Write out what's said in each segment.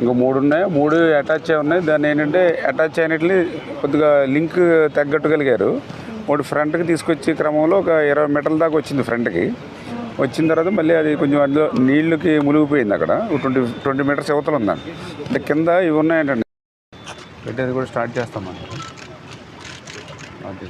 ఇంకా మూడు ఉన్నాయి. మూడు అటాచ్ అయి ఉన్నాయి. దాన్ని ఏంటంటే అటాచ్ అయినట్లు కొద్దిగా లింక్ తగ్గట్టుగలిగారు. మూడు ఫ్రంట్కి తీసుకొచ్చే క్రమంలో ఒక ఇరవై మీటర్ల దాకా వచ్చింది ఫ్రంట్కి వచ్చిన తర్వాత మళ్ళీ అది కొంచెం అందులో నీళ్ళకి మునిగిపోయింది అక్కడ. ట్వంటీ ట్వంటీ మీటర్స్ యువతలు ఉందండి అంటే కింద ఇవి ఉన్నాయంటండి. పెట్టేది కూడా స్టార్ట్ చేస్తామండి అది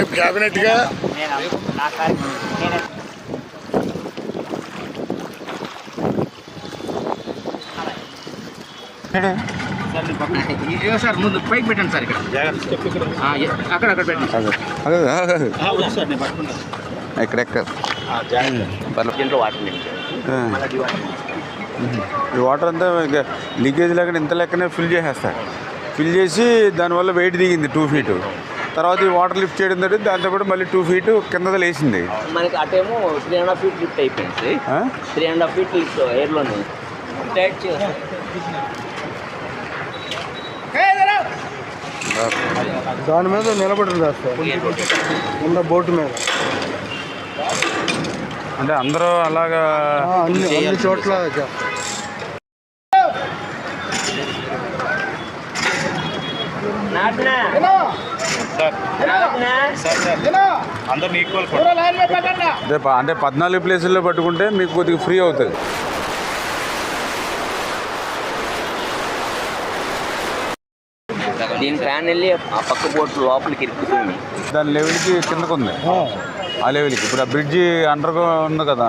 రేపు క్యాబినెట్గా ఇదిగో సార్ ముందు పైకి పెట్టండి సార్ ఇక్కడ. జాగ్రత్త స్టెప్ ఇక్కడ ఆ, ఎ- అక్కడ అక్కడ పెట్టండి సార్ ఎక్కడెక్కడ. ఈ వాటర్ అంతా ఇంకా లీకేజ్ లేకుండా ఇంత లెక్కనే ఫిల్ చేసేస్తారు. ఫిల్ చేసి దానివల్ల వెయిట్ దిగింది టూ ఫీట్. తర్వాత ఈ వాటర్ లిఫ్ట్ చేయడం తోటి దాంతోపాటు మళ్ళీ టూ ఫీట్ కింద లేచింది. మనకి అటేమో three and half feet lift అయిపోయింది? Three and half feet lift ఎయిర్లోనే tight దాని మీద నిలబడి సార్? ఉన్న బోటు మీద. అంటే అందరూ అలాగా అన్ని అన్ని చోట్ల నాటినా? అంటే పద్నాలుగు ప్లేసుల్లో పట్టుకుంటే మీకు కొద్దిగా ఫ్రీ అవుతుంది. దీని ఫ్యాన్ వెళ్ళి ఆ పక్క బోట్ లోపలికి ఇరుక్కుపోయింది దాని లెవెల్కి కిందకు ఉంది ఆ లెవెల్కి ఇప్పుడు ఆ బ్రిడ్జి అండర్ ఉంది కదా.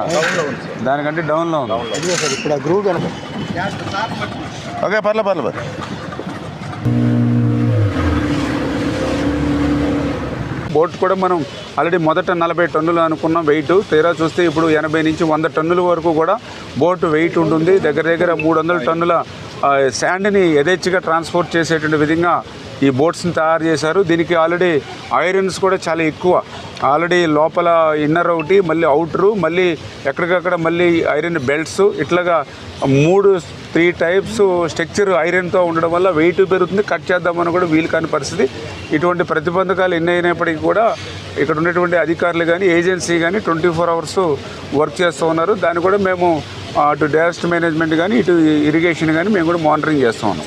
దానికంటే డౌన్లో ఉంది. సార్ ఇప్పుడు ఆ గ్రూప్ కనుక ఓకే పర్లే పర్లే. బోట్ కూడా మనం ఆల్రెడీ మొదట నలభై టన్నులు అనుకున్న వెయిట్. తీరా చూస్తే ఇప్పుడు ఎనభై నుంచి వంద టన్నుల వరకు కూడా బోట్ వెయిట్ ఉంటుంది. దగ్గర దగ్గర మూడు వందల టన్నుల శాండ్ని యథేచ్ఛగా ట్రాన్స్పోర్ట్ చేసేటువంటి విధంగా ఈ బోట్స్ని తయారు చేశారు. దీనికి ఆల్రెడీ ఐరన్స్ కూడా చాలా ఎక్కువ. ఆల్రెడీ లోపల ఇన్నర్ ఒకటి మళ్ళీ అవుటరు మళ్ళీ ఎక్కడికక్కడ మళ్ళీ ఐరన్ బెల్ట్స్ ఇట్లాగా మూడు త్రీ టైప్స్ స్ట్రక్చర్ ఐరన్తో ఉండడం వల్ల వెయిట్ పెరుగుతుంది. కట్ చేద్దామని కూడా వీలు కాని పరిస్థితి. ఇటువంటి ప్రతిబంధకాలు ఎన్ని అయినప్పటికీ కూడా ఇక్కడ ఉన్నటువంటి అధికారులు కానీ ఏజెన్సీ కానీ ట్వంటీ ఫోర్ అవర్స్ వర్క్ చేస్తూ ఉన్నారు. దాన్ని కూడా మేము అటు డైరెస్ట్ మేనేజ్మెంట్ కానీ ఇటు ఇరిగేషన్ కానీ మేము కూడా మానిటరింగ్ చేస్తూ ఉన్నాం.